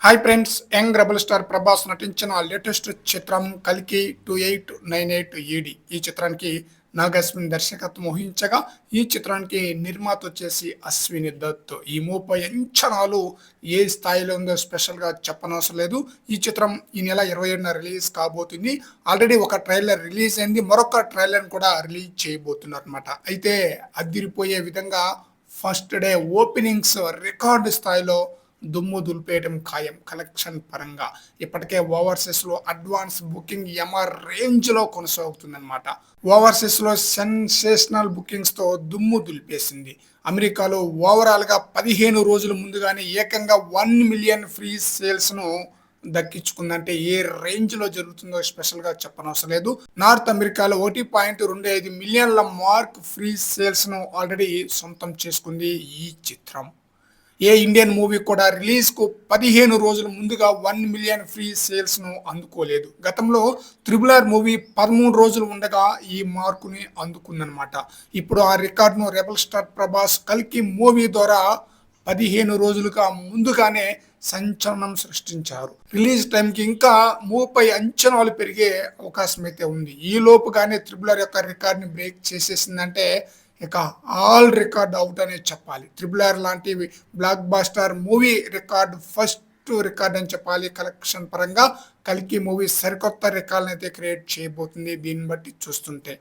Hi friends young rebel star Prabhas నటించిన latest చిత్రం కలికి టూ ఎయిట్ నైన్ ఎయిట్ ఈడి ఈ చిత్రానికి నాగశ్విన్ దర్శకత్వం వహించగా ఈ చిత్రానికి నిర్మాత వచ్చేసి అశ్విని దత్. ఈ మూపై అంచనాలు ఏ స్థాయిలో ఉందో స్పెషల్గా చెప్పనవసరం లేదు. ఈ చిత్రం ఈ నెల ఇరవై ఏడున రిలీజ్ కాబోతుంది. ఆల్రెడీ ఒక ట్రైలర్ రిలీజ్ అయింది. మరొక ట్రైలర్ కూడా రిలీజ్ చేయబోతున్నారు అనమాట అయితే అదిరిపోయే విధంగా ఫస్ట్ డే ఓపెనింగ్స్ రికార్డు స్థాయిలో దుమ్ము దులిపేయడం ఖాయం. కలెక్షన్ పరంగా ఇప్పటికే ఓవర్సీస్లో అడ్వాన్స్ బుకింగ్ ఎంఆర్ రేంజ్లో కొనసాగుతుందన్నమాట. ఓవర్సీస్లో సెన్సేషనల్ బుకింగ్స్తో దుమ్ము దులిపేసింది. అమెరికాలో ఓవరాల్గా పదిహేను రోజుల ముందుగానే ఏకంగా వన్ మిలియన్ ఫ్రీ సేల్స్ను దక్కించుకుందంటే ఏ రేంజ్లో జరుగుతుందో స్పెషల్గా చెప్పనవసరం లేదు. నార్త్ అమెరికాలో ఒకటి పాయింట్ రెండు ఐదు మిలియన్ల మార్క్ ఫ్రీ సేల్స్ను ఆల్రెడీ సొంతం చేసుకుంది ఈ చిత్రం. ఏ ఇండియన్ మూవీ కూడా రిలీజ్కు పదిహేను రోజుల ముందుగా వన్ మిలియన్ ఫ్రీ సేల్స్ను అందుకోలేదు. గతంలో త్రిబుల్ ఆర్ మూవీ పదమూడు రోజులు ఉండగా ఈ మార్కుని అందుకుందనమాట ఇప్పుడు ఆ రికార్డును రెబల్ స్టార్ ప్రభాస్ కల్కి మూవీ ద్వారా పదిహేను రోజులుగా ముందుగానే సంచలనం సృష్టించారు. రిలీజ్ టైంకి ఇంకా మూవీపై అంచనాలు పెరిగే అవకాశం అయితే ఉంది. ఈ లోపుగానే త్రిబులర్ యొక్క రికార్డ్ని బ్రేక్ చేసేసిందంటే ఇక ఆల్ రికార్డ్ అవుట్ అనే చెప్పాలి. ట్రిపుల్ ఆర్ లాంటివి blockbuster movie record first record అని చెప్పాలి. కలెక్షన్ పరంగా కలికి మూవీ సరికొత్త రికార్డ్ని అయితే క్రియేట్ చేయబోతుంది దీన్ని బట్టి చూస్తుంటే.